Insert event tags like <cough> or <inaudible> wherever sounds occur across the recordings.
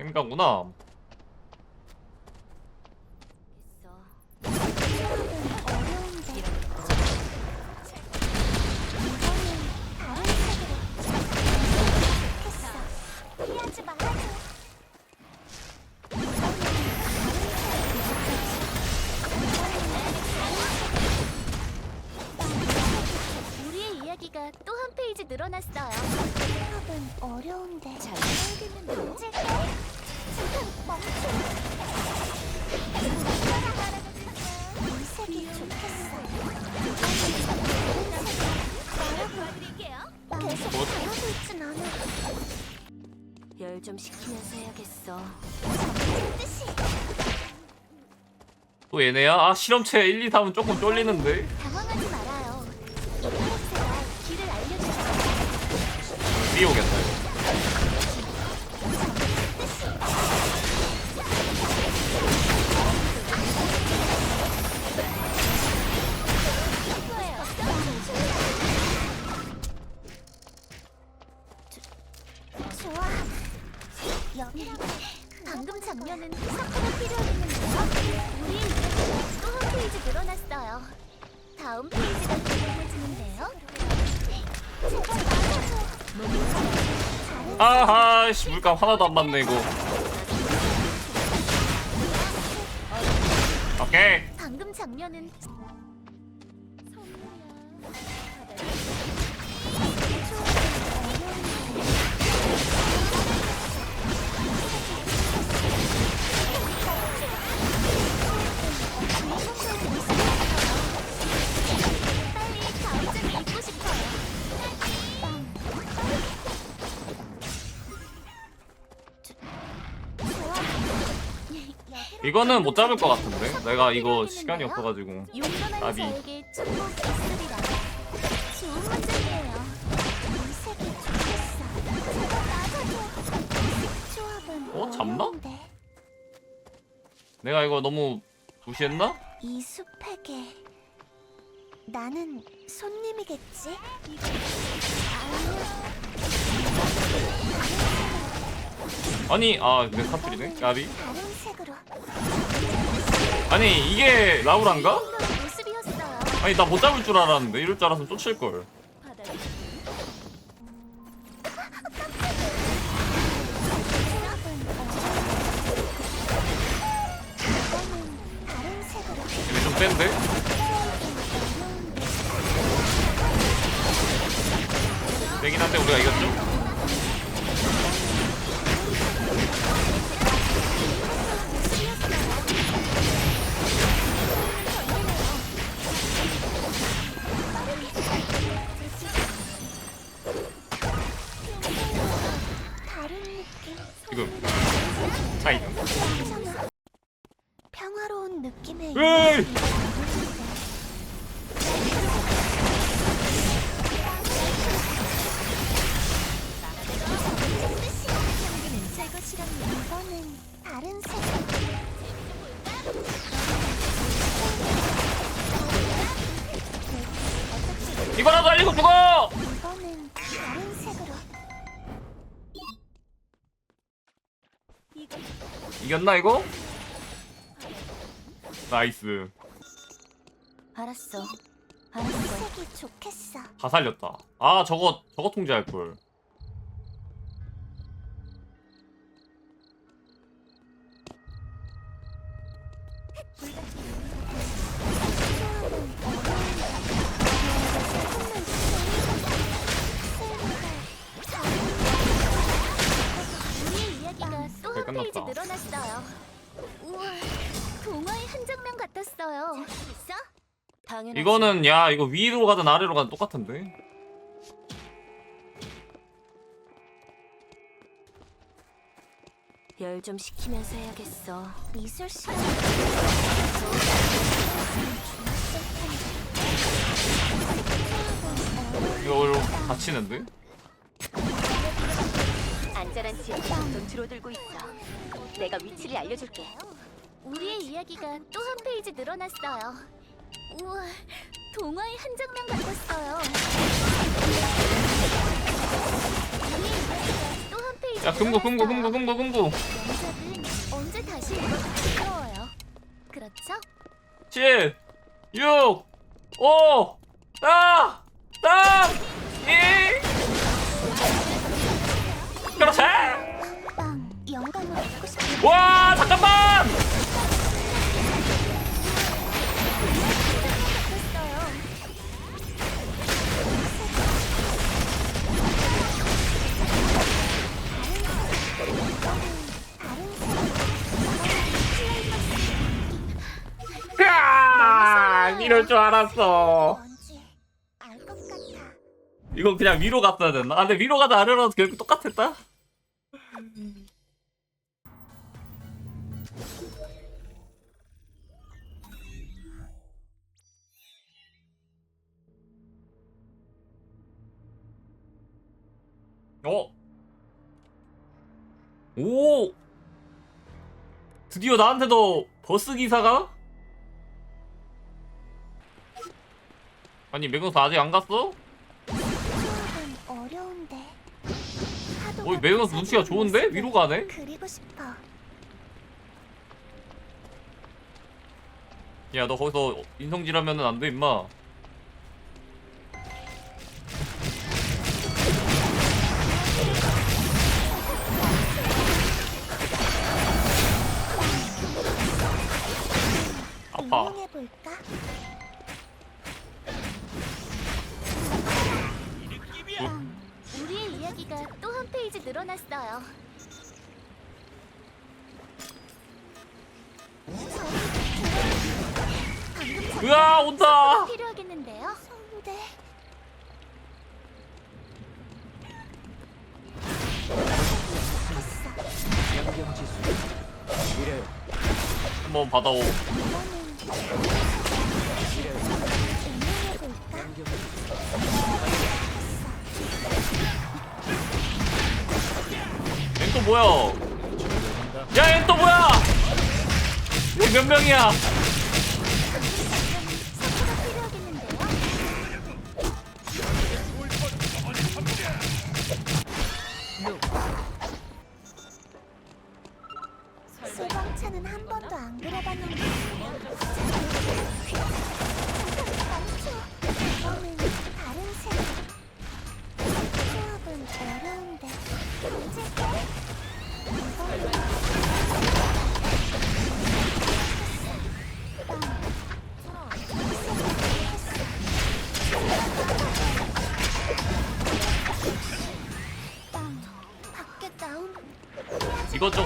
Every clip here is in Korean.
행가구나. 수업은 어려운데 잘 모르겠는데 찔게 지금 멈춰 이 색이 좋겠어. 말아봐. 계속 바라고 있진 않아. 열 좀 식히면서 해야겠어. 또 얘네야? 아 실험체 1, 2, 3은 조금 쫄리는데. 당황하지 뛰어오겠다. 이거. 좋아. 여기 방금 장면은 필요하겠는데요? 우리 이야기가 또한 페이지 늘어났어요. 다음 페이지가 궁금해지는데요? 아하 씨 물감 하나도 안 맞네 이거. 오케이. 방금 장면은 이거는 못 잡을 것 같은데. 내가 이거 시간이 없어가지고. 나비. 어, 잡나? 내가 이거 너무 무시했나? 이 숲에게 나는 손님이겠지? 아니 아 근데 사투리네. 까비. 아니 이게 라우란가? 아니 나 못 잡을 줄 알았는데 이럴 줄 알았으면 쫓을 걸. 조합은 어려운데. 이거는 다른 색으로 이게 좀 센데? 이거라도 알리고 죽어! 다른 색으로. 이겼나 이거? 나이스. 알았어. 이 알았어. 색이 좋겠어. 다 살렸다. 아 저거 저거 통제할 걸. 우리의 페이지 끝났다. 늘어났어요. 우와, 동화의 한 장면 같았어요. 있어? 당연하지. 이거는 야 이거 위로 가든 아래로 가든 똑같은데. 열 좀 식히면서 해야겠어. 미술 시간. 이거 오히려 다치는데? 안전한 지역 점점 줄어들고 있어. 내가 위치를 알려줄게. 우리의 이야기가 또 한 페이지 늘어났어요. 우와, 동화의 한 장면 같았어요. 우리의 이야기가 또 한 페이지 야 금고 금고 늘어났어요. 금고 금고 금고 명작은 언제 다시 읽어도 부끄러워요. 그렇죠? 7 6 5 4 3 2 그렇지. 와 잠깐만. 야 이럴 줄 알았어 뭔지 알 것 같아. 이거 그냥 위로 갔어야 됐나? 아 근데 위로 가다 아래로 가도 결국 똑같았다 어? 오! 드디어 나한테도 버스 기사가? 아니 매경수 아직 안 갔어? 수업은 어려운데. 하도 어이 매경수 눈치가 좋은데? 위로 가네? 그리고 싶어. 야 너 거기서 인성질하면은 안 돼 임마 아파 볼까? 우리의 이야기가 또 한 페이지 늘어났어요. 으아 온다 필요하겠는데요? 성대. 한번 받아오 얜 또 뭐야? 야얜 또 뭐야? 얘 몇 명이야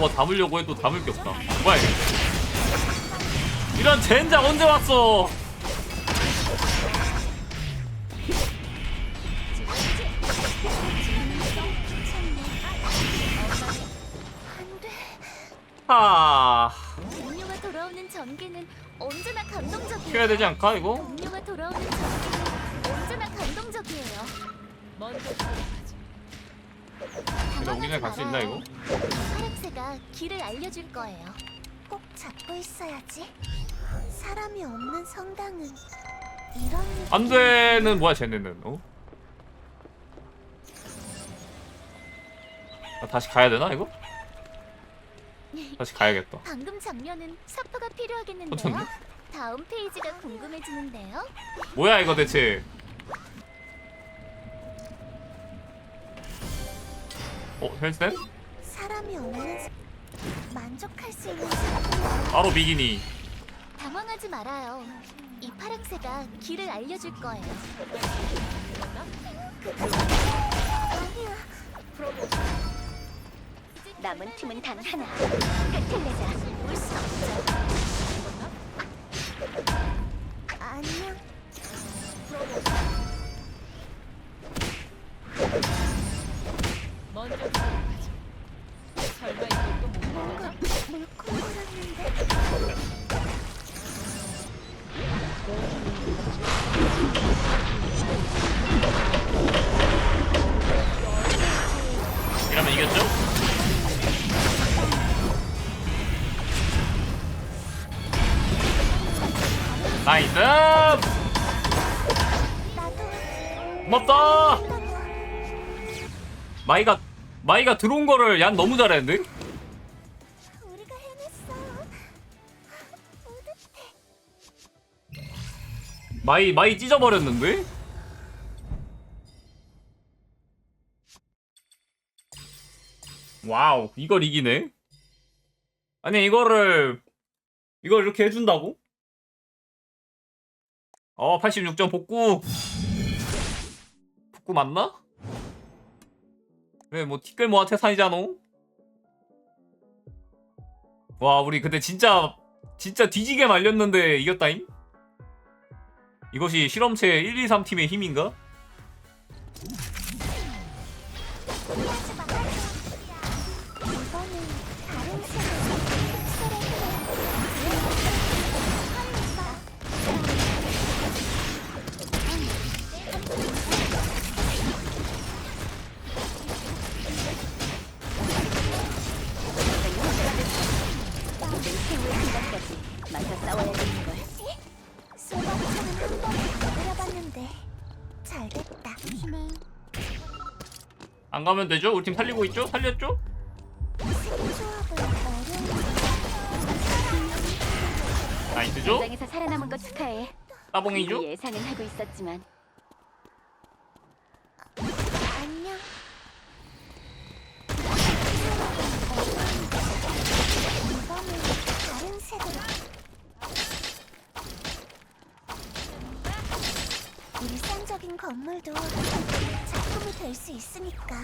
저것 담으려고 해도 담을 게 없다 뭐야 이런 젠장 언제 왔어 하 동료가 돌아오는 전개는 언제나 감동적이에요. 켜야 되지 않까 이거? 동료가 돌아오는 전개는 언제나 감동적이에요. 근데 우리네 갈수 있나 이거? 길을 알려줄 거예요. 꼭 잡고 있어야지. 사람이 없는 성당은 이런 안 되는 뭐야 쟤네는 어? 아, 다시 가야 되나 이거? 다시 가야겠다 방금 장면은 사파가 필요하겠는데요. 어쩐데? 다음 페이지가 궁금해지는데요. 뭐야 이거 대체 어 헬센? 사람이 없는 성- 만족할 수 있는 성당. 바로 비기니 당황하지 말아요. 이 파랑새가 길을 알려줄 거예요. 아니야. 남은 팀은 단 하나. 끝을 내자. 올수 없죠. 나이스 고맙다. 마이가 마이가 들어온 거를 얀 너무 잘했는데? 마이 마이 찢어버렸는데? 와우 이걸 이기네 아니 이거를 이걸 이렇게 해준다고? 어 86점 복구 복구 맞나? 왜 뭐 티끌 모아 태산이잖아 와 우리 근데 진짜 진짜 뒤지게 말렸는데 이겼다잉? 이것이 실험체 1, 2, 3팀의 힘인가? 안 가면 되죠? 우리 팀 살리고 있죠? 살렸죠? 나이스죠? 현장에서 살아남은 거 축하해. 따봉이죠? 예상은 하고 있었지만 안녕. 이번엔 다른 색으로. 일상적인 건물도 작품이 될 수 있으니까.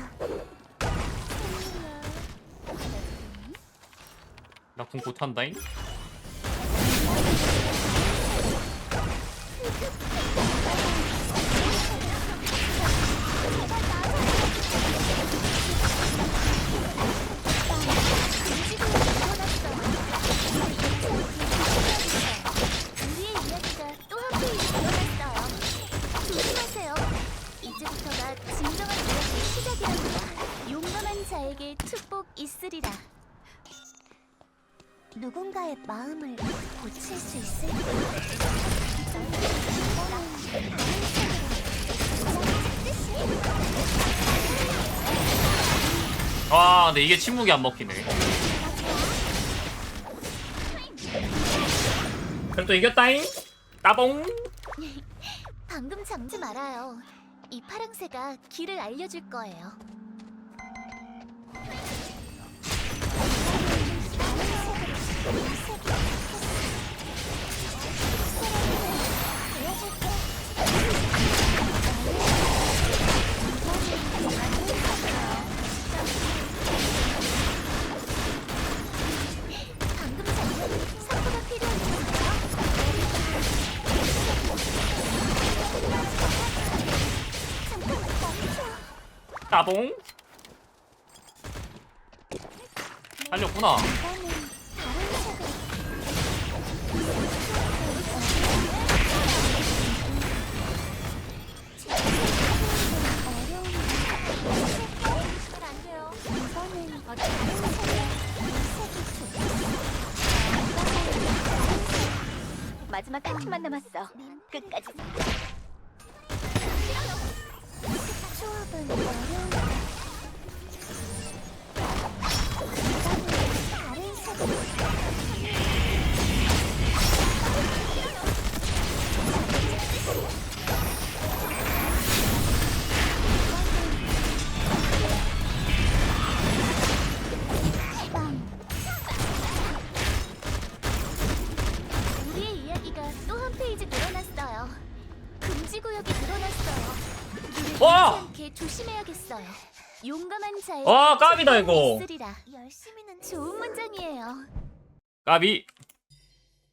나궁 못한다잉? <laughs> 마음을 고칠 수 있을까? 아 근데 이게 침묵이 안 먹히네 그래도 이겼다잉? 따봉 방금 잠지 말아요. 이 파랑새가 길을 알려줄 거예요. 따봉 색이 마지막 한 팀만 남았어. 끝까지. 조합은 어려운 다른 색을 용감한 자의 와, 깝이다, 이거. 있으리라. 열심히는 좋은 문장이에요. 까비